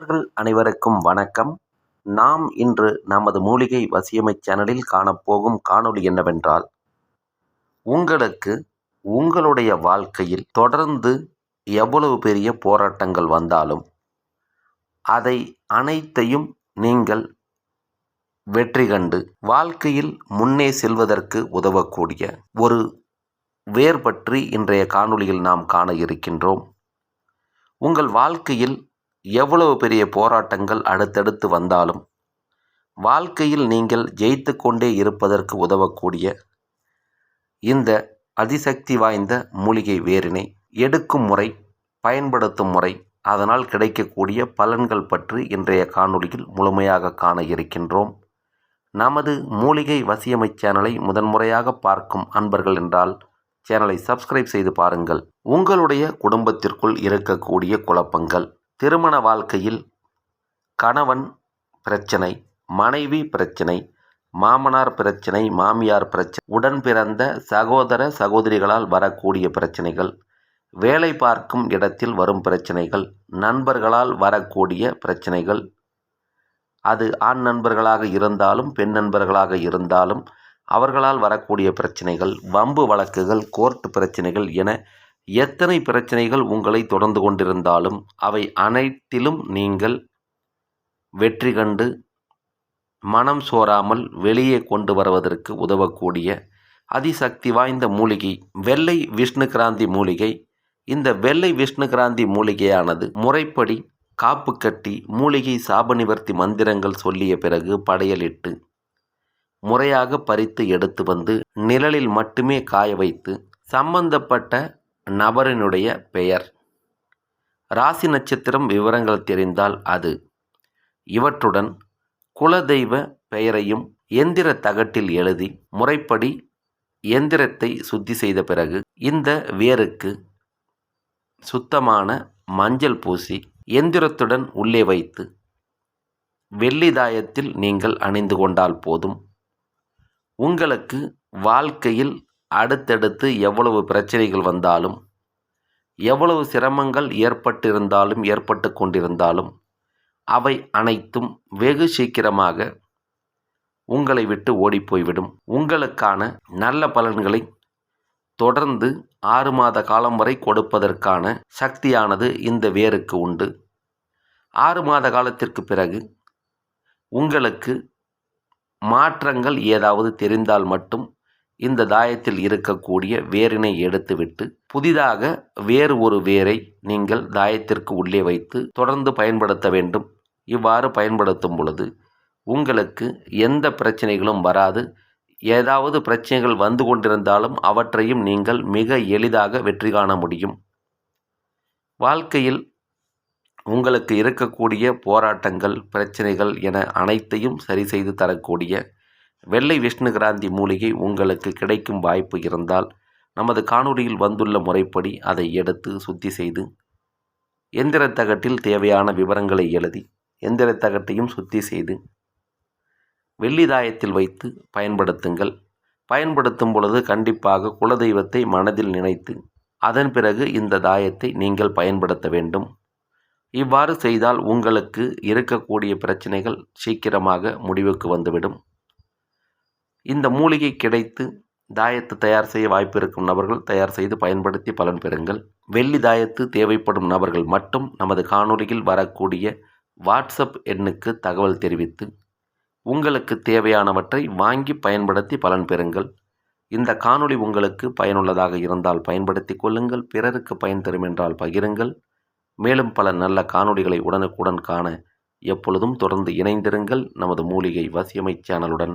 நண்பர்கள் அனைவருக்கும் வணக்கம். நாம் இன்று நமது மூலிகை வசியமை சேனலில் காணப்போகும் காணொளி என்னவென்றால் உங்களுக்கு உங்களுடைய வாழ்க்கையில் தொடர்ந்து எவ்வளவு பெரிய போராட்டங்கள் வந்தாலும் அதை அனைத்தையும் நீங்கள் வெற்றி கண்டு வாழ்க்கையில் முன்னே செல்வதற்கு உதவக்கூடிய ஒரு வேர் பற்றி இன்றைய காணொளியில் நாம் காண இருக்கின்றோம். உங்கள் வாழ்க்கையில் எவ்வளவு பெரிய போராட்டங்கள் அடுத்தடுத்து வந்தாலும் வாழ்க்கையில் நீங்கள் ஜெயித்து கொண்டே இருப்பதற்கு உதவக்கூடிய இந்த அதிசக்தி வாய்ந்த மூலிகை வேரினை எடுக்கும் முறை பயன்படுத்தும் முறை அதனால் கிடைக்கக்கூடிய பலன்கள் பற்றி இன்றைய காணொளியில் முழுமையாக காண இருக்கின்றோம். நமது மூலிகை வசியமை சேனலை முதன்முறையாக பார்க்கும் அன்பர்கள் என்றால் சேனலை சப்ஸ்கிரைப் செய்து பாருங்கள். உங்களுடைய குடும்பத்திற்குள் இருக்கக்கூடிய குழப்பங்கள் திருமண வாழ்க்கையில் கணவன் பிரச்சனை மனைவி பிரச்சனை மாமனார் பிரச்சனை மாமியார் பிரச்சனை உடன் பிறந்த சகோதர சகோதரிகளால் வரக்கூடிய பிரச்சனைகள் வேலை பார்க்கும் இடத்தில் வரும் பிரச்சனைகள் நண்பர்களால் வரக்கூடிய பிரச்சனைகள். அது ஆண் நண்பர்களாக இருந்தாலும் பெண் நண்பர்களாக இருந்தாலும் அவர்களால் வரக்கூடிய பிரச்சனைகள் வம்பு வழக்குகள் கோர்ட் பிரச்சனைகள் என எத்தனை பிரச்சனைகள் உங்களை தொடர்ந்து கொண்டிருந்தாலும் அவை அனைத்திலும் நீங்கள் வெற்றி கண்டு மனம் சோராமல் வெளியே கொண்டு வருவதற்கு உதவக்கூடிய அதிசக்தி வாய்ந்த மூலிகை வெள்ளை விஷ்ணு கிராந்தி மூலிகை. இந்த வெள்ளை விஷ்ணு கிராந்தி மூலிகையானது முறைப்படி காப்பு கட்டி மூலிகை சாபநிவர்த்தி மந்திரங்கள் சொல்லிய பிறகு படையலிட்டு முறையாக பறித்து எடுத்து வந்து நிழலில் மட்டுமே காய வைத்து சம்பந்தப்பட்ட நபரினுடைய பெயர். ராசி நட்சத்திரம் விவரங்கள் தெரிந்தால் அது. இவற்றுடன் குலதெய்வ பெயரையும் எந்திர தகட்டில் எழுதி முறைப்படி எந்திரத்தை சுத்தி செய்த பிறகு இந்த வேருக்கு சுத்தமான மஞ்சள் பூசி எந்திரத்துடன் உள்ளே வைத்து வெள்ளிதாயத்தில் நீங்கள் அணிந்து கொண்டால் போதும். உங்களுக்கு வாழ்க்கையில் அடுத்தடுத்து எவ்வளவு பிரச்சனைகள் வந்தாலும் எவ்வளவு சிரமங்கள் ஏற்பட்டிருந்தாலும் ஏற்பட்டு கொண்டிருந்தாலும் அவை அனைத்தும் வெகு சீக்கிரமாக உங்களை விட்டு ஓடிப்போய்விடும் உங்களுக்கான நல்ல பலன்களை தொடர்ந்து ஆறு மாத காலம் வரை கொடுப்பதற்கான சக்தியானது இந்த வேருக்கு உண்டு. ஆறு மாத காலத்திற்கு பிறகு உங்களுக்கு மாற்றங்கள் ஏதாவது தெரிந்தால் மட்டும் இந்த தாயத்தில் இருக்கக்கூடிய வேரினை எடுத்துவிட்டு புதிதாக வேறு ஒரு வேரை நீங்கள் தாயத்திற்கு உள்ளே வைத்து தொடர்ந்து பயன்படுத்த வேண்டும். இவ்வாறு பயன்படுத்தும் பொழுது உங்களுக்கு எந்த பிரச்சனைகளும் வராது. ஏதாவது பிரச்சனைகள் வந்து கொண்டிருந்தாலும் அவற்றையும் நீங்கள் மிக எளிதாக வெற்றி காண முடியும். வாழ்க்கையில் உங்களுக்கு இருக்கக்கூடிய போராட்டங்கள் பிரச்சனைகள் என அனைத்தையும் சரி செய்து தரக்கூடிய வெள்ளை விஷ்ணு கிராந்தி மூலிகை உங்களுக்கு கிடைக்கும் வாய்ப்பு இருந்தால் நமது காணொளியில் வந்துள்ள முறைப்படி அதை எடுத்து சுத்தி செய்து எந்திரத்தகட்டில் தேவையான விவரங்களை எழுதி எந்திரத்தகட்டையும் சுத்தி செய்து வெள்ளிதாயத்தில் வைத்து பயன்படுத்துங்கள். பயன்படுத்தும் பொழுது கண்டிப்பாக குலதெய்வத்தை மனதில் நினைத்து அதன் பிறகு இந்த தாயத்தை நீங்கள் பயன்படுத்த வேண்டும். இவ்வாறு செய்தால் உங்களுக்கு இருக்கக்கூடிய பிரச்சனைகள் சீக்கிரமாக முடிவுக்கு வந்துவிடும். இந்த மூலிகை கிடைத்து தாயத்து தயார் செய்ய வாய்ப்பு இருக்கும் நபர்கள் தயார் செய்து பயன்படுத்தி பலன் பெறுங்கள். வெள்ளி தாயத்து தேவைப்படும் நபர்கள் மட்டும் நமது காணொலியில் வரக்கூடிய வாட்ஸ்அப் எண்ணுக்கு தகவல் தெரிவித்து உங்களுக்கு தேவையானவற்றை வாங்கி பயன்படுத்தி பலன் பெறுங்கள். இந்த காணொளி உங்களுக்கு பயனுள்ளதாக இருந்தால் பயன்படுத்தி கொள்ளுங்கள். பிறருக்கு பயன் தரும் என்றால் பகிருங்கள். மேலும் பல நல்ல காணொளிகளை உடனுக்குடன் காண எப்பொழுதும் தொடர்ந்து இணைந்திருங்கள். நமது மூலிகை வசியமை சேனலுடன்.